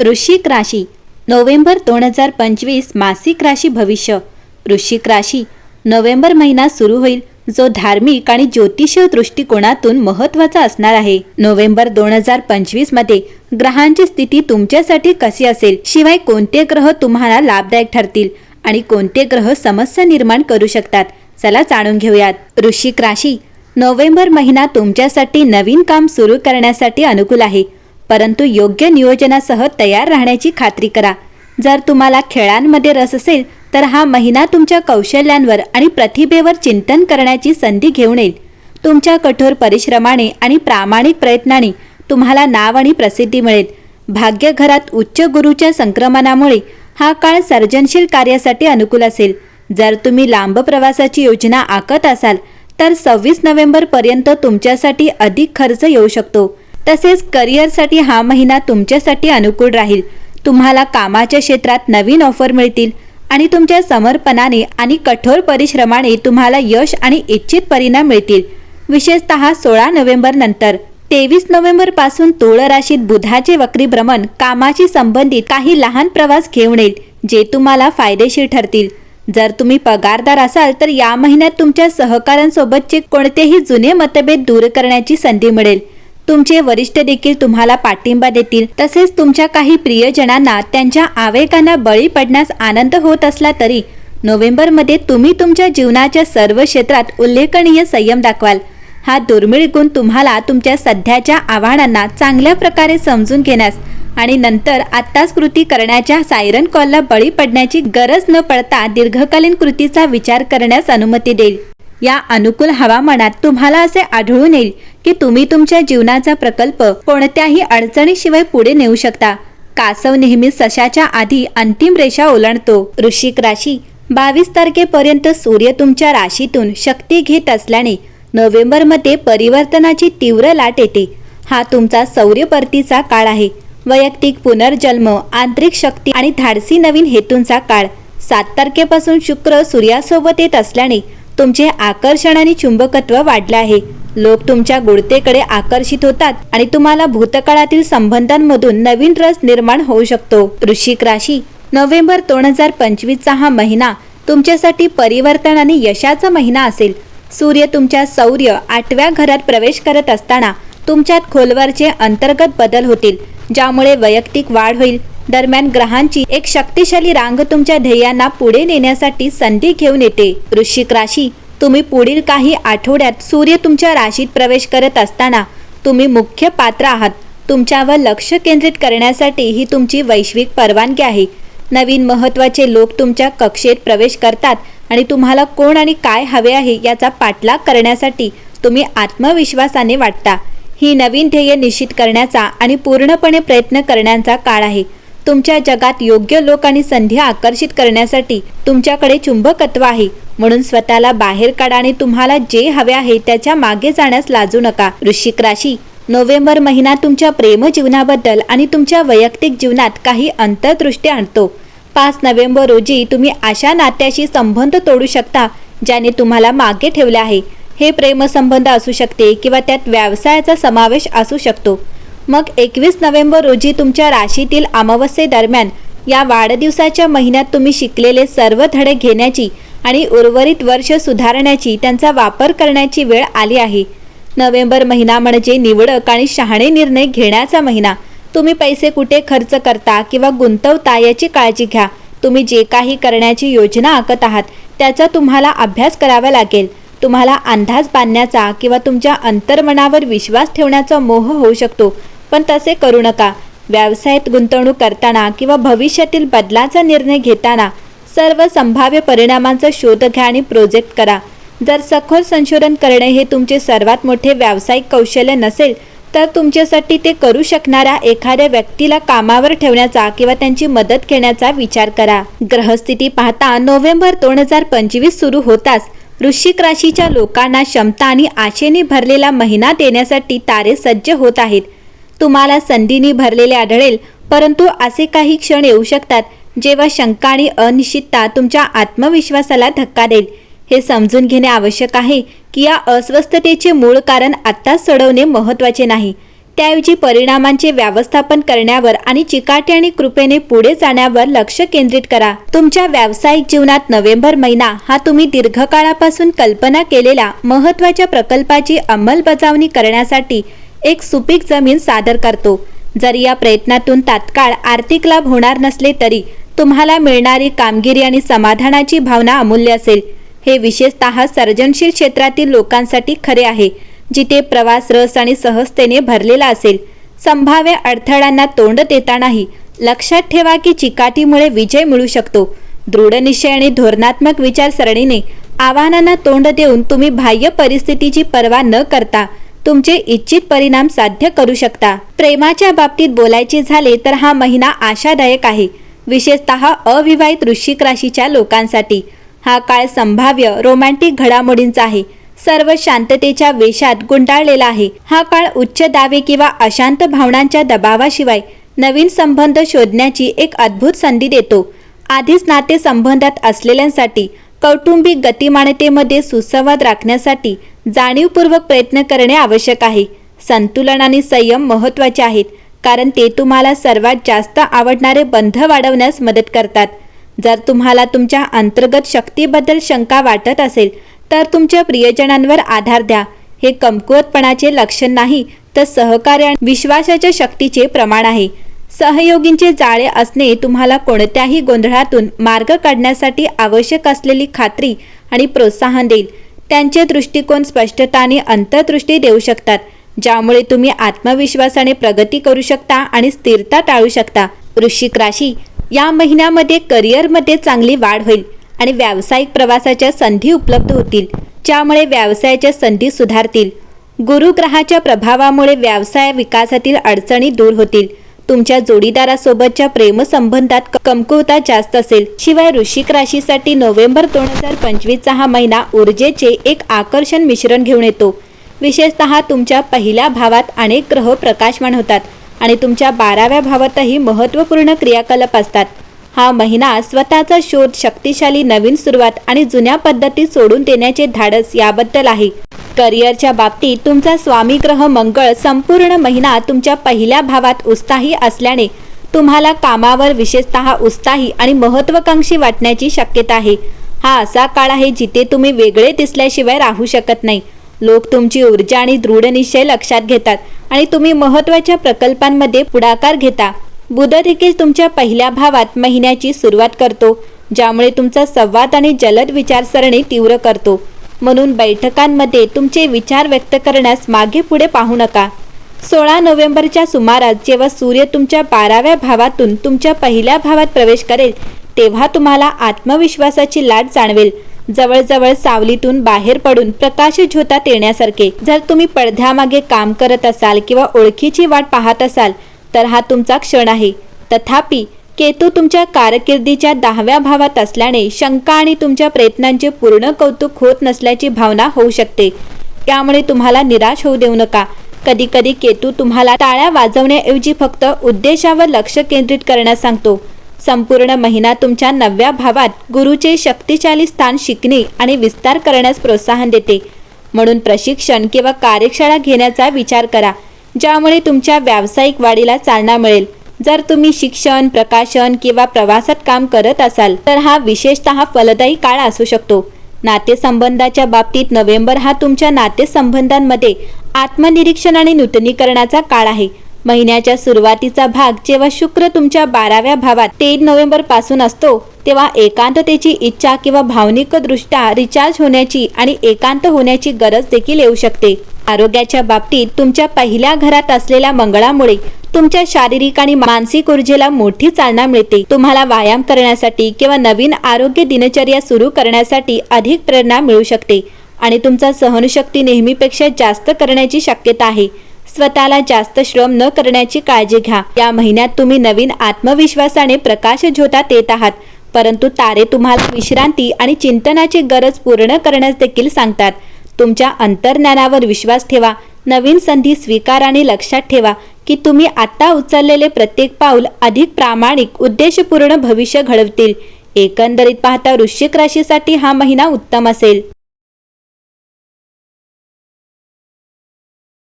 वृश्चिक राशी नोव्हेंबर दोन हजार पंचवीस मासिक राशी भविष्य. वृश्चिक राशी नोव्हेंबर महिना सुरू होईल जो धार्मिक आणि ज्योतिषीय दृष्टिकोनातून महत्त्वाचा असणार आहे. नोव्हेंबर दोन हजार पंचवीसमध्ये ग्रहांची स्थिती तुमच्यासाठी कशी असेल शिवाय कोणते ग्रह तुम्हाला लाभदायक ठरतील आणि कोणते ग्रह समस्या निर्माण करू शकतात चला जाणून घेऊयात. वृश्चिक राशी नोव्हेंबर महिना तुमच्यासाठी नवीन काम सुरू करण्यासाठी अनुकूल आहे. परंतु योग्य नियोजनासह तयार राहण्याची खात्री करा. जर तुम्हाला खेळांमध्ये रस असेल तर हा महिना तुमच्या कौशल्यांवर आणि प्रतिभेवर चिंतन करण्याची संधी घेऊन येईल. तुमच्या कठोर परिश्रमाने आणि प्रामाणिक प्रयत्नाने तुम्हाला नाव आणि प्रसिद्धी मिळेल. भाग्यघरात उच्च गुरुच्या संक्रमणामुळे हा काळ सर्जनशील कार्यासाठी अनुकूल असेल. जर तुम्ही लांब प्रवासाची योजना आखत असाल तर सव्वीस नोव्हेंबरपर्यंत तुमच्यासाठी अधिक खर्च येऊ शकतो. तसेच करिअरसाठी हा महिना तुमच्यासाठी अनुकूल राहील. तुम्हाला कामाच्या क्षेत्रात नवीन ऑफर मिळतील आणि तुमच्या समर्पणाने आणि कठोर परिश्रमाने तुम्हाला यश आणि इच्छित परिणाम मिळतील. विशेषतः सोळा नोव्हेंबर नंतर. तेवीस नोव्हेंबरपासून तुळ राशीत बुधाचे वक्री भ्रमण कामाशी संबंधित काही लहान प्रवास घेऊन येईल जे तुम्हाला फायदेशीर ठरतील. जर तुम्ही पगारदार असाल तर या महिन्यात तुमच्या सहकाऱ्यांसोबतचे कोणतेही जुने मतभेद दूर करण्याची संधी मिळेल. तुमचे वरिष्ठ देखील तुम्हाला पाठिंबा देतील. तसेच तुमच्या काही प्रियजनांना त्यांच्या आवेगांना बळी पडण्यास आनंद होत असला तरी नोव्हेंबरमध्ये तुम्ही तुमच्या जीवनाच्या सर्व क्षेत्रात उल्लेखनीय संयम दाखवाल. हा दुर्मिळ गुण तुम्हाला तुमच्या सध्याच्या आव्हानांना चांगल्या प्रकारे समजून घेण्यास आणि नंतर आत्ताच कृती करण्याच्या सायरन कॉलला बळी पडण्याची गरज न पडता दीर्घकालीन कृतीचा विचार करण्यास अनुमती देईल. या अनुकूल हवामानात तुम्हाला असे आढळून येईल की तुम्ही तुमच्या जीवनाचा प्रकल्प कोणत्याही अडचणीशिवाय पुढे नेऊ शकता. कासव नेहमी सशाच्या आधी अंतिम रेषा ओलांडतो. वृश्चिक राशी बावीस तारखेपर्यंत सूर्य तुमच्या राशीतून शक्ती घेत असल्याने नोव्हेंबरमध्ये परिवर्तनाची तीव्र लाट येते. हा तुमचा सौर्य परतीचा काळ आहे. वैयक्तिक पुनर्जन्म आंतरिक शक्ती आणि धाडसी नवीन हेतूंचा काळ. सात तारखेपासून शुक्र सूर्यासोबत येत असल्याने तुमचे आकर्षण आणि चुंबकत्व वाढले आहे. लोक तुमच्या गुणतेकडे आकर्षित होतात आणि तुम्हाला भूतकाळातील संबंधांमधून नवीन रस निर्माण होऊ शकतो. वृश्चिक राशी नोव्हेंबर दोन हजार पंचवीसचा हा महिना तुमच्यासाठी परिवर्तन आणि यशाचा महिना असेल. सूर्य तुमच्या सौर्य आठव्या घरात प्रवेश करत असताना तुमच्यात खोलवरचे अंतर्गत बदल होतील ज्यामुळे वैयक्तिक वाढ होईल. दरम्यान ग्रहांची एक शक्तिशाली रांग तुमच्या ध्येयांना पुढे नेण्यासाठी संधी घेऊन येते. वृश्चिक राशी तुम्ही पुढील काही आठवड्यात सूर्य तुमच्या राशीत प्रवेश करत असताना तुम्ही मुख्य पात्र आहात. तुमच्यावर लक्ष केंद्रित करण्यासाठी ही तुमची वैश्विक परवानगी आहे. नवीन महत्त्वाचे लोक तुमच्या कक्षेत प्रवेश करतात आणि तुम्हाला कोण आणि काय हवे आहे याचा पाठलाग करण्यासाठी तुम्ही आत्मविश्वासाने वाटता. ही नवीन ध्येय निश्चित करण्याचा आणि पूर्णपणे प्रयत्न करण्याचा काळ आहे. तुमच्या जगात योग्य लोक आणि संधी आकर्षित करण्यासाठी तुमच्याकडे चुंबकत्व आहे. म्हणून स्वतःला बाहेर काढा आणि तुम्हाला जे हवे आहे त्याच्यामागे जाण्यास लाजू नका. वृश्चिक राशी नोव्हेंबर महिना तुमच्या प्रेम जीवनाबद्दल आणि तुमच्या वैयक्तिक जीवनात काही अंतर्दृष्टी आणतो. पाच नोव्हेंबर रोजी तुम्ही अशा नात्याशी संबंध तोडू शकता ज्याने तुम्हाला मागे ठेवले आहे. हे प्रेमसंबंध असू शकते किंवा त्यात व्यवसायाचा समावेश असू शकतो. मग एकवीस नोव्हेंबर रोजी तुमच्या राशीतील अमावस्येदरम्यान या वाढदिवसाच्या महिन्यात तुम्ही शिकलेले सर्व धडे घेण्याची आणि उर्वरित वर्ष सुधारण्याची त्यांचा वापर करण्याची वेळ आली आहे. नोव्हेंबर महिना म्हणजे निवडक आणि शहाणे निर्णय घेण्याचा महिना. तुम्ही पैसे कुठे खर्च करता किंवा गुंतवता याची काळजी घ्या. तुम्ही जे काही करण्याची योजना आखत आहात त्याचा तुम्हाला अभ्यास करावा लागेल. तुम्हाला अंदाज बांधण्याचा किंवा तुमच्या अंतर्मनावर विश्वास ठेवण्याचा मोह होऊ शकतो. पण तसे करू नका. व्यवसायात गुंतवणूक करताना किंवा भविष्यातील बदलाचा निर्णय घेताना सर्व संभाव्य परिणामांचा शोध घ्या आणि प्रोजेक्ट करा. जर सखोल संशोधन करणे हे तुमचे सर्वात मोठे व्यावसायिक कौशल्य नसेल तर तुमच्यासाठी ते करू शकणाऱ्या एखाद्या व्यक्तीला कामावर ठेवण्याचा किंवा त्यांची मदत घेण्याचा विचार करा. ग्रहस्थिती पाहता नोव्हेंबर दोन हजार पंचवीस सुरू होताच वृश्चिक राशीच्या लोकांना क्षमता आणि आशेने भरलेला महिना देण्यासाठी तारे सज्ज होत आहेत. तुम्हाला संधीनी भरलेले आढळेल परंतु असे काही क्षण येऊ शकतात जेव्हा शंका आणि अनिश्चितता तुमच्या आत्मविश्वासाला धक्का देईल. हे समजून घेणे आवश्यक आहे की या अस्वस्थतेचे मूळ कारण आत्ताच सोडवणे महत्त्वाचे नाही. त्याऐवजी परिणामांचे व्यवस्थापन करण्यावर आणि चिकाटी आणि कृपेने पुढे जाण्यावर लक्ष केंद्रित करा. तुमच्या व्यावसायिक जीवनात नोव्हेंबर महिना हा तुम्ही दीर्घकाळापासून कल्पना केलेल्या महत्त्वाच्या प्रकल्पाची अंमलबजावणी करण्यासाठी एक सुपीक जमीन सादर करतो. जरी या प्रयत्नातून तात्काळ आर्थिक लाभ होणार नसले तरी तुम्हाला मिळणारी कामगिरी आणि समाधानाची भावना अमूल्य असेल. हे विशेषतः सर्जनशील क्षेत्रातील लोकांसाठी खरे आहे जिथे प्रवास रस आणि सहजतेने भरलेला असेल. संभाव्य अडथळ्यांना तोंड देतानाही लक्षात ठेवा की चिकाटीमुळे विजय मिळू शकतो. दृढनिश्चय आणि धोरणात्मक विचारसरणीने आव्हानांना तोंड देऊन तुम्ही बाह्य परिस्थितीची पर्वा न करता तुमचे इच्छित परिणाम साध्य करू शकता. प्रेमाच्या बाबतीत बोलायचे झाले तर हा महिना आशादायक आहे. विशेषतः अविवाहित वृश्चिक राशीच्या लोकांसाठी. हा काळ संभाव्य रोमॅन्टिक घडामोडींचा आहे. सर्व शांततेच्या वेशात गुंडाळलेला आहे. हा काळ उच्च दावे किंवा अशांत भावनांच्या दबावाशिवाय नवीन संबंध शोधण्याची एक अद्भुत संधी देतो. आधीच नाते संबंधात असलेल्यांसाठी कौटुंबिक गतिमानतेमध्ये सुसंवाद राखण्यासाठी जाणीवपूर्वक प्रयत्न करणे आवश्यक आहे. संतुलन आणि संयम महत्त्वाचे आहेत कारण ते तुम्हाला सर्वात जास्त आवडणारे बंध वाढवण्यास मदत करतात. जर तुम्हाला तुमच्या अंतर्गत शक्तीबद्दल शंका वाटत असेल तर तुमच्या प्रियजनांवर आधार द्या. हे कमकुवतपणाचे लक्षण नाही तर सहकार्य विश्वासाच्या शक्तीचे प्रमाण आहे. सहयोगींचे जाळे असणे तुम्हाला कोणत्याही गोंधळातून मार्ग काढण्यासाठी आवश्यक असलेली खात्री आणि प्रोत्साहन देईल. त्यांचे दृष्टिकोन स्पष्टता आणि अंतर्दृष्टी देऊ शकतात ज्यामुळे तुम्ही आत्मविश्वासाने प्रगती करू शकता आणि स्थिरता टाळू शकता. वृश्चिक राशी या महिन्यामध्ये करिअरमध्ये चांगली वाढ होईल आणि व्यावसायिक प्रवासाच्या संधी उपलब्ध होतील ज्यामुळे व्यवसायाच्या संधी सुधारतील. गुरुग्रहाच्या प्रभावामुळे व्यवसाय विकासातील अडचणी दूर होतील. तुमच्या जोडीदारासोबतच्या प्रेमसंबंधात कमकुवता जास्त असेल. शिवाय ऋषिक राशीसाठी नोव्हेंबर दोन हजार पंचवीसचा हा महिना ऊर्जेचे एक आकर्षण मिश्रण घेऊन येतो. विशेषतः तुमच्या पहिल्या भावात अनेक ग्रह प्रकाशमान होतात आणि तुमच्या बाराव्या भावातही महत्त्वपूर्ण क्रियाकलाप असतात. हा महिना स्वतःचा शोध शक्तिशाली नवीन सुरुवात आणि जुन्या पद्धती सोडून देण्याचे धाडस याबद्दल आहे. करिअरच्या बाबतीत तुमचा स्वामी ग्रह मंगळ संपूर्ण महिना तुमच्या पहिल्या भावात उत्साही असल्याने तुम्हाला कामावर विशेषतः उत्साही आणि महत्वाकांक्षी वाटण्याची शक्यता आहे. हा असा काळ आहे जिथे तुम्ही वेगळे दिसल्याशिवाय राहू शकत नाही. लोक तुमची ऊर्जा आणि दृढनिश्चय लक्षात घेतात आणि तुम्ही महत्त्वाच्या प्रकल्पांमध्ये पुढाकार घेता. बुध देखील तुमच्या पहिल्या भावात महिन्याची सुरुवात करतो ज्यामुळे तुमचा संवाद आणि जलद विचारसरणी तीव्र करतो. म्हणून बैठकांमध्ये तुमचे विचार व्यक्त करण्यास मागे पुढे पाहू नका. सोळा नोव्हेंबरच्या सुमारास जेव्हा सूर्य तुमच्या बाराव्या भावातून तुमच्या पहिल्या भावात प्रवेश करेल तेव्हा तुम्हाला आत्मविश्वासाची लाट जाणवेल. जवळजवळ सावलीतून बाहेर पडून प्रकाश झोतात येण्यासारखे. जर तुम्ही पडद्यामागे काम करत असाल किंवा ओळखीची वाट पाहत असाल तर हा तुमचा क्षण आहे. तथापि केतू तुमच्या कारकिर्दीच्या दहाव्या भावात असल्याने शंका आणि तुमच्या प्रयत्नांचे पूर्ण कौतुक होत नसल्याची भावना होऊ शकते. त्यामुळे तुम्हाला निराश होऊ देऊ नका. कधी कधी केतू तुम्हाला टाळ्या वाजवण्याऐवजी फक्त उद्देशावर लक्ष केंद्रित करण्यास सांगतो. संपूर्ण महिना तुमच्या नवव्या भावात गुरुचे शक्तिशाली स्थान शिकणे आणि विस्तार करण्यास प्रोत्साहन देते. म्हणून प्रशिक्षण किंवा कार्यशाळा घेण्याचा विचार करा ज्यामुळे तुमच्या व्यावसायिक वाढीला चालना मिळेल. जर तुम्ही शिक्षण प्रकाशन किंवा प्रवासात काम करत असाल तर हा विशेषतः फलदायी काळ असू शकतो. नातेसंबंधाच्या बाबतीत नोव्हेंबर हा तुमच्या नातेसंबंधांमध्ये आत्मनिरीक्षण आणि नूतनीकरणाचा काळ आहे. महिन्याच्या सुरुवातीचा भाग जेव्हा शुक्र तुमच्या बाराव्या भावात तीन नोव्हेंबरपासून असतो तेव्हा एकांततेची इच्छा किंवा भावनिक दृष्ट्या रिचार्ज होण्याची आणि एकांत होण्याची गरज देखील येऊ शकते. आरोग्याच्या बाबतीत तुमच्या पहिल्या घरात असलेल्या मंगळामुळे तुमच्या शारीरिक आणि मानसिक ऊर्जेला मोठी चालना मिळते. तुम्हाला व्यायाम करण्यासाठी किंवा नवीन आरोग्य दिनचर्या सुरू करण्यासाठी अधिक प्रेरणा मिळू शकते. आणि तुमचा सहनशक्ती नेहमीपेक्षा जास्त करण्याची शक्यता आहे. स्वतःला जास्त श्रम न करण्याची काळजी घ्या. या महिन्यात तुम्ही नवीन आत्मविश्वासाने प्रकाश झोतात येत आहात. परंतु तारे तुम्हाला विश्रांती आणि चिंतनाची गरज पूर्ण करण्यास देखील सांगतात. तुमच्या अंतर्ज्ञानावर विश्वास ठेवा. नवीन संधी स्वीकार आणि लक्षात ठेवा. की तुम्ही आता उचललेले प्रत्येक पाऊल अधिक प्रामाणिक उद्देशपूर्ण भविष्य घडवतील. एकंदरीत पाहता वृश्चिक राशीसाठी हा महिना उत्तम असेल.